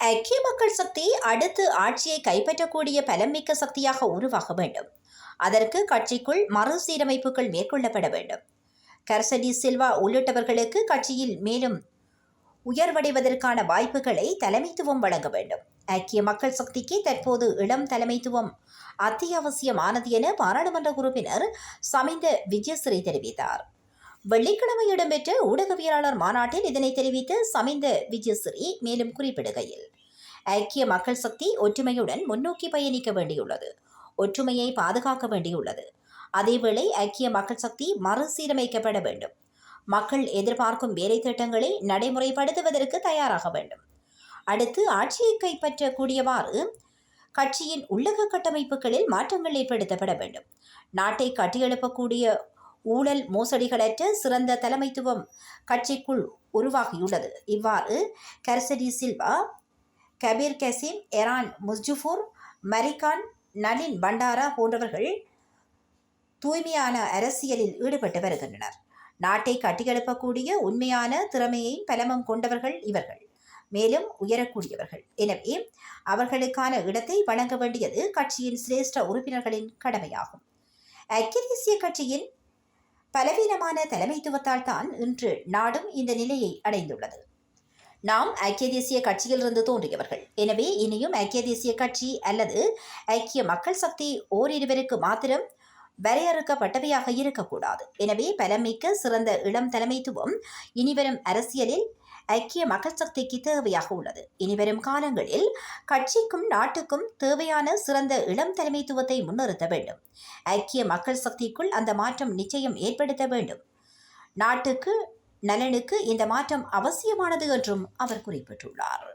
ஐக்கிய மக்கள் சக்தி அடுத்து ஆட்சியை கைப்பற்றக்கூடிய பலமிக்க சக்தியாக உருவாக வேண்டும். அதற்கு கட்சிக்குள் மறுசீரமைப்புகள் மேற்கொள்ளப்பட வேண்டும். கர்சடி சில்வா உள்ளிட்டவர்களுக்கு கட்சியில் மேலும் உயர்வடைவதற்கான வாய்ப்புகளை தலைமைத்துவம் வழங்க வேண்டும். ஐக்கிய மக்கள் சக்திக்கு தற்போது இளம் தலைமைத்துவம் அத்தியாவசியமானது என பாராளுமன்ற உறுப்பினர் சமிந்த விஜயஸ்ரீ தெரிவித்தார். வெள்ளிக்கிழமை இடம்பெற்ற ஊடகவியலாளர் மாநாட்டில் இதனை தெரிவித்த சமிந்த விஜயஸ்ரீ மேலும் குறிப்பிடுகையில் ஐக்கிய மக்கள் சக்தி ஒற்றுமையுடன் முன்னோக்கி பயணிக்க வேண்டியுள்ளது ஒற்றுமையை பாதுகாக்க வேண்டியுள்ளது. அதேவேளை ஐக்கிய மக்கள் சக்தி மறுசீரமைக்கப்பட வேண்டும். மக்கள் எதிர்பார்க்கும் வேலை திட்டங்களை நடைமுறைப்படுத்துவதற்கு தயாராக வேண்டும். அடுத்து ஆட்சியை கைப்பற்றக்கூடியவாறு கட்சியின் உள்ளக கட்டமைப்புகளில் மாற்றங்கள் ஏற்படுத்தப்பட வேண்டும். நாட்டை கட்டியெழுப்பக்கூடிய ஊழல் மோசடிகளற்ற சிறந்த தலைமைத்துவம் கட்சிக்குள் உருவாகியுள்ளது. இவ்வாறு கர்சடி சில்வா கபீர் கசீம் எரான் முஸ்ஜுஃபூர் மரிகான் நளின் பண்டாரா போன்றவர்கள் தூய்மையான அரசியலில் ஈடுபட்டு வருகின்றனர். நாட்டை கட்டியெழுப்பக்கூடிய உண்மையான திறமையை பலமும் கொண்டவர்கள் இவர்கள். மேலும் உயரக்கூடியவர்கள். எனவே அவர்களுக்கான இடத்தை வழங்க வேண்டியது கட்சியின் சிரேஷ்ட உறுப்பினர்களின் கடமையாகும். ஐக்கிய தேசிய கட்சியின் பலவீனமான தலைமைத்துவத்தால் தான் இன்று நாடும் இந்த நிலையை அடைந்துள்ளது. நாம் ஐக்கிய தேசிய கட்சியிலிருந்து தோன்றியவர்கள். எனவே இனியும் ஐக்கிய தேசிய கட்சி அல்லது ஐக்கிய மக்கள் சக்தி ஓரிருவருக்கு மாத்திரம் வரையறுக்கப்பட்டவையாக இருக்கக்கூடாது. எனவே பலமிக்க சிறந்த இளம் தலைமைத்துவம் இனிவரும் அரசியலில் ஐக்கிய மக்கள் சக்திக்கு தேவையாக உள்ளது இனிவரும் காலங்களில் கட்சிக்கும் நாட்டுக்கும் தேவையான சிறந்த இளம் தலைமைத்துவத்தை முன்னிறுத்த வேண்டும். ஐக்கிய மக்கள் சக்திக்குள் அந்த மாற்றம் நிச்சயம் ஏற்படுத்த வேண்டும். நாட்டுக்கு நலனுக்கு இந்த மாற்றம் அவசியமானது என்றும் அவர் குறிப்பிட்டுள்ளார்.